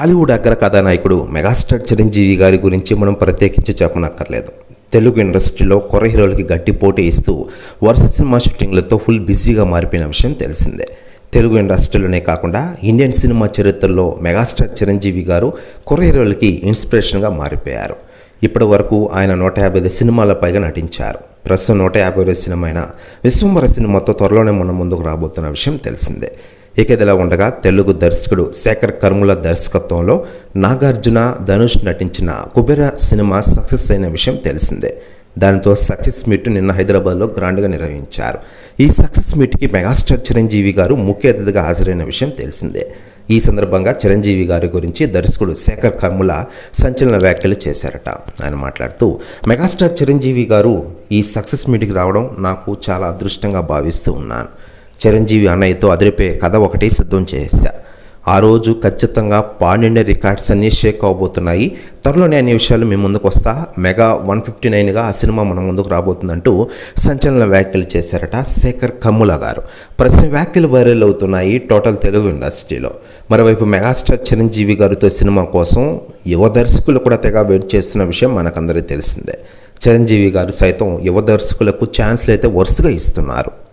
టాలీవుడ్ అగ్ర కథానాయకుడు మెగాస్టార్ చిరంజీవి గారి గురించి మనం ప్రత్యేకించి చెప్పనక్కర్లేదు. తెలుగు ఇండస్ట్రీలో కొర హీరోలకి గట్టి పోటీ ఇస్తూ వరుస సినిమా షూటింగ్లతో ఫుల్ బిజీగా మారిపోయిన విషయం తెలిసిందే. తెలుగు ఇండస్ట్రీలోనే కాకుండా ఇండియన్ సినిమా చరిత్రలో మెగాస్టార్ చిరంజీవి గారు కొర హీరోలకి ఇన్స్పిరేషన్గా మారిపోయారు. ఇప్పటి వరకు ఆయన నూట యాభై ఐదు సినిమాల పైగా నటించారు. ప్రస్తుతం నూట యాభై ఐదు సినిమా అయిన విశ్వంబర సినిమాతో త్వరలోనే మన ముందుకు రాబోతున్న విషయం తెలిసిందే. ఇక ఇదిలా ఉండగా తెలుగు దర్శకుడు శేఖర్ కర్ముల దర్శకత్వంలో నాగార్జున ధనుష్ నటించిన కుబేర సినిమా సక్సెస్ అయిన విషయం తెలిసిందే. దానితో సక్సెస్ మీట్ నిన్న హైదరాబాద్లో గ్రాండ్గా నిర్వహించారు. ఈ సక్సెస్ మీట్కి మెగాస్టార్ చిరంజీవి గారు ముఖ్య అతిథిగా హాజరైన విషయం తెలిసిందే. ఈ సందర్భంగా చిరంజీవి గారి గురించి దర్శకుడు శేఖర్ కర్ముల సంచలన వ్యాఖ్యలు చేశారట. ఆయన మాట్లాడుతూ మెగాస్టార్ చిరంజీవి గారు ఈ సక్సెస్ మీట్కి రావడం నాకు చాలా అదృష్టంగా భావిస్తూ ఉన్నాను. చిరంజీవి అన్నయ్యతో అదిరిపోయే కథ ఒకటి సిద్ధం చేశా. ఆ రోజు ఖచ్చితంగా పాండిన రికార్డ్స్ అన్నీ షేక్ అవబోతున్నాయి. త్వరలోనే అన్ని విషయాలు మీ ముందుకు వస్తా. మెగా వన్ ఫిఫ్టీ నైన్గా ఆ సినిమా మన ముందుకు రాబోతుందంటూ సంచలన వ్యాఖ్యలు చేశారట శేఖర్ కమ్ముల గారు. ప్రస్తుతం వ్యాఖ్యలు వైరల్ అవుతున్నాయి టోటల్ తెలుగు ఇండస్ట్రీలో. మరోవైపు మెగాస్టార్ చిరంజీవి గారితో సినిమా కోసం యువ దర్శకులు కూడా తెగ వెయిట్ చేస్తున్న విషయం మనకందరికీ తెలిసిందే. చిరంజీవి గారు సైతం యువ దర్శకులకు ఛాన్స్లు అయితే వరుసగా ఇస్తున్నారు.